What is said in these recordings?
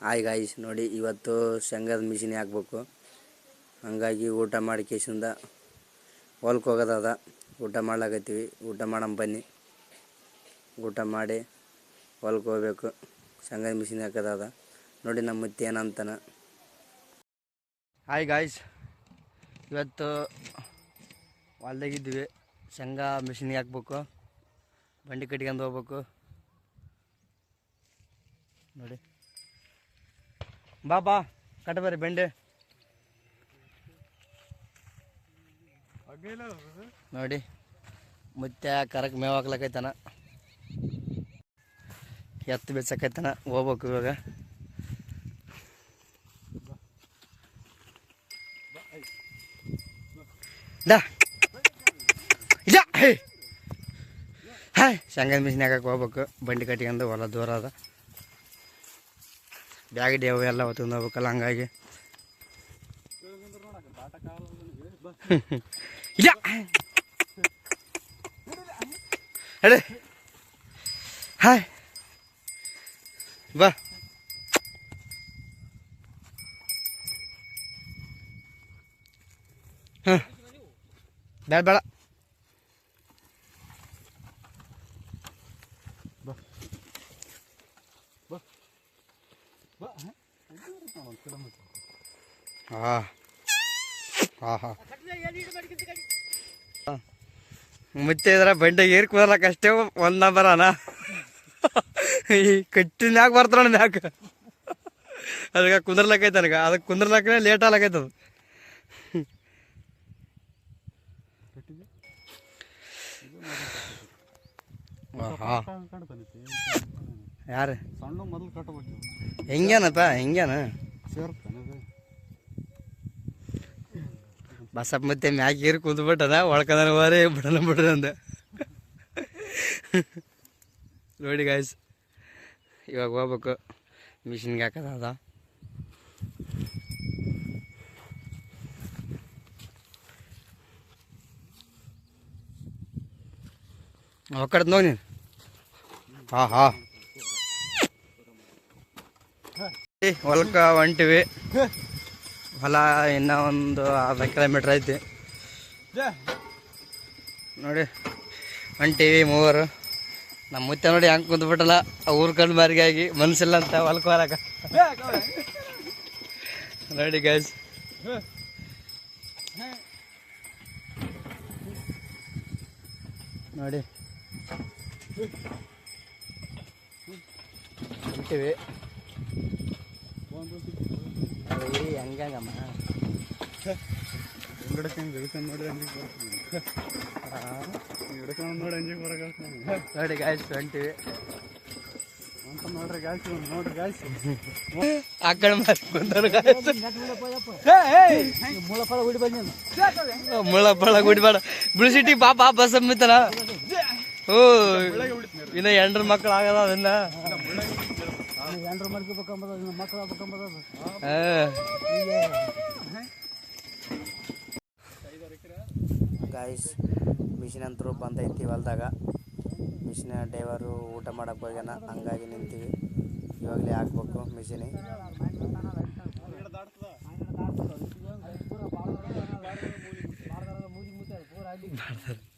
Hi guys ನೋಡಿ ಇವತ್ತು ಶೇಂಗದ machine ಹಾಕ್ಬೇಕು. ಹಂಗಾಗಿ ಊಟ ಮಾಡಿ ಕೇಸಿಂದ ಹೊಲ್ಕ್ ಹೋಗೋದದ. ಊಟ ಮಾಡ್ಲಾಕತ್ತೀವಿ. ಊಟ ಮಾಡಮ್ ಬನ್ನಿ. ಊಟ ಮಾಡಿ ಹೊಲ್ಕ್ ಹೋಗ್ಬೇಕು. ಶೇಂಗದ ಮಿಷಿನ್ ಹಾಕೋದದ. ನೋಡಿ ನಮ್ಮ ಮತ್ತೆ ಏನಂತಾನ. ಹಾಯ್ ಗಾಯ್ಸ್ ಇವತ್ತು ಹೊಲ್ದಾಗಿದ್ವಿ ಶೇಂಗಾ ಮಿಷಿನ್ಗೆ ಹಾಕ್ಬೇಕು. ಬಂಡಿ ಕಟ್ಕೊಂಡು ಹೋಗ್ಬೇಕು. ನೋಡಿ. ಬಾ ಬಾ. ಕಟ್ಟಬರ್ರಿ ಬೆಂಡೆ. ನೋಡಿ ಮತ್ತೆ ಕರಕ್ ಮೇವ್ ಹಾಕ್ಲಕ್ಕೈತನ ಎತ್ತು ಬೆಚ್ಚಕೈತನ ಹೋಗ್ಬೇಕು ಇವಾಗ. ಇಲ್ಲ ಹಾಯ್ ಶಂಗನ್ ಮಿಷಿನ್ ಹಾಕಕ್ಕೆ ಹೋಗ್ಬೇಕು. ಬಂಡಿ ಕಟ್ಟಿಕೊಂಡು ಹೊಲ ದೂರ ಅದ ಬ್ಯಾಗ್ ಡೇವು ಎಲ್ಲ ಹೊತ್ಕೊಂಡು ಹೋಗ್ಬೇಕಲ್ಲ ಹಂಗಾಗಿ ಇಲ್ಲ ಹೇಳಿ ಹಾಯ್ ಬಾ ಹಾಂ ಬೇಡ ಬೇಡ ಹಾಂ ಹಾಂ ಮತ್ತೆ ಇದ್ರ ಬಂಡೆ ಏರ್ ಅಷ್ಟೇ ಒಂದ್ ನಂಬರ್ ಅನ ಈ ಕಟ್ಟಿನ ಮ್ಯಾಗ ಬರ್ತಾನ ಮ್ಯಾಗ. ಅದಕ್ಕೆ ಕುಂದ್ರಲಕ್ಕೈತೆ ನನಗೆ. ಅದಕ್ಕೆ ಕುಂದ್ರಲಕ್ಕ ಲೇಟ್ ಆಗ್ಲಕೈತದ ಹಾಂ ಯಾರು? ಸಣ್ಣ ಮೊದಲು ಕಟ್ಟಬೇಕು ಹೆಂಗ್ಯಾನಪ್ಪ ಹೆಂಗೇನ? ಸೇರ್ತಾನೆ ಅದು. ಬಸಪ್ಪ ಮತ್ತೆ ಮ್ಯಾಗ ಏರಿ ಕುಂದ್ಬಿಟ್ಟದ ಒಳ್ಕದಾನ ಬಾರಿ ಬಿಡನ ಬಿಡೋಣ ಅಂದ. ನೋಡಿ ಗಾಯ್ಸ್ ಇವಾಗ ಹೋಗ್ಬೇಕು. ಮಿಷಿನ್ಗೆ ಹಾಕೋದ ಒಕ್ಕಡ್ದು ನೋಡಿ ನೀನು. ಹಾಂ ಹಾಂ. ಹೊಲಕ್ಕ ಹೊಂಟಿವಿ. ಹೊಲ ಇನ್ನ ಒಂದು ಅರ್ಧ ಕಿಲೋಮೀಟರ್ ಐತಿ. ನೋಡಿ ಹೊಂಟಿವಿ ಮೂವರು. ನಮ್ಮ ಮುತ್ತ ನೋಡಿ ಹೆಂಗೆ ಕುಂತ್ಬಿಟ್ಟಲ್ಲ ಊರ್ ಕಂಡು ಮಾರಿಗಾಗಿ ಮನ್ಸಿಲ್ಲ ಅಂತ ಹೊಲಕ್ಕೆ ಹೊಲಕ್ಕ ನೋಡಿ ಗಾಯ್ಸ್ ನೋಡಿ. ಹೊಂಟೀವಿ. ನೋಡಿ ಅಂಜಿಗೆ ಬರ್ತದೆ ಹಿಡ್ಕೊಂಡು ಬಿಳಿಸಿಟ್ಟಿ ಪಾಪ ಬಸ್ ಅಮ್ಮಿತನ ಓ ಇನ್ನ ಎಂಡ್ರ ಮಕ್ಳು ಆಗದ ಅದನ್ನ. ಎಂಡ್ರು ಮಲ್ಕೋಬೇಕಂಬದ ಮಕ್ಕಳು ಆಗ್ಬೇಕಂಬದ ಗಾಯ್ಸ್ ಮಿಷಿನ್ ಅಂತರೂ ಬಂದೈತಿ ಹೊಲ್ದಾಗ. ಮಿಷಿನ ಡೈವರು ಊಟ ಮಾಡಕ್ಕೆ ಹೋಗ್ಯಾನ ಹಂಗಾಗಿ ನಿಂತೀವಿ. ಇವಾಗಲೇ ಹಾಕ್ಬೇಕು ಮಿಷಿನಿ ಹಾಯ್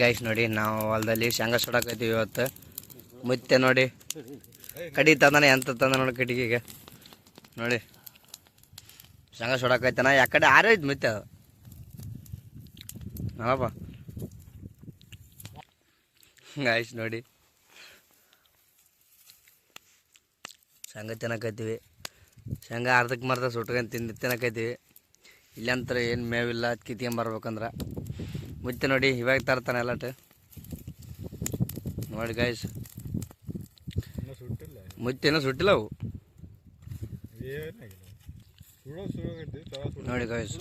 ಗಾಯ್ಸ್ ನೋಡಿ, ನಾವು ಹೊಲದಲ್ಲಿ ಶೇಂಗಾ ಸುಡಕತ್ತೀವಿ ಇವತ್ತು. ಮುತ್ತೆ ನೋಡಿ. ಕಡಿ ತಂದಾನೆ, ಎಂತ ತಂದ ನೋಡಿ ಕಟ್ಟಿಗೆಗೆ. ನೋಡಿ. ಶೇಂಗಾ ಸುಡಕೈತಾನ ಯಾಕಡೆ ಆರೈತ್ ಮುತ್ತೆ ಅದು. ಹಾಪ ಗಾಯ್ಸ್ ನೋಡಿ. ಶೇಂಗಾ ತಿನ್ನಕತ್ತೀವಿ. ಶೇಂಗಾ ಅರ್ಧಕ್ಕೆ ಮರ್ದ ಸುಟ್ಕೊಂಡು ತಿಂದು ತಿನ್ನಕೈತೀವಿ ಇಲ್ಲಂತರ ಏನು ಮೇವಿಲ್ಲ ಕಿತ್ಕೊಂಬರ್ಬೇಕಂದ್ರೆ ಮುತ್ತೆ ನೋಡಿ ಇವಾಗ ತರ್ತಾನೆ ಎಲ್ಲಟ ನೋಡಿ ಗಾಯ್ಸ್ ಇನ್ನೂ ಸುಟ್ಟಿಲ್ಲ ಅವು. ನೋಡಿ ಗಾಯ್ಸ್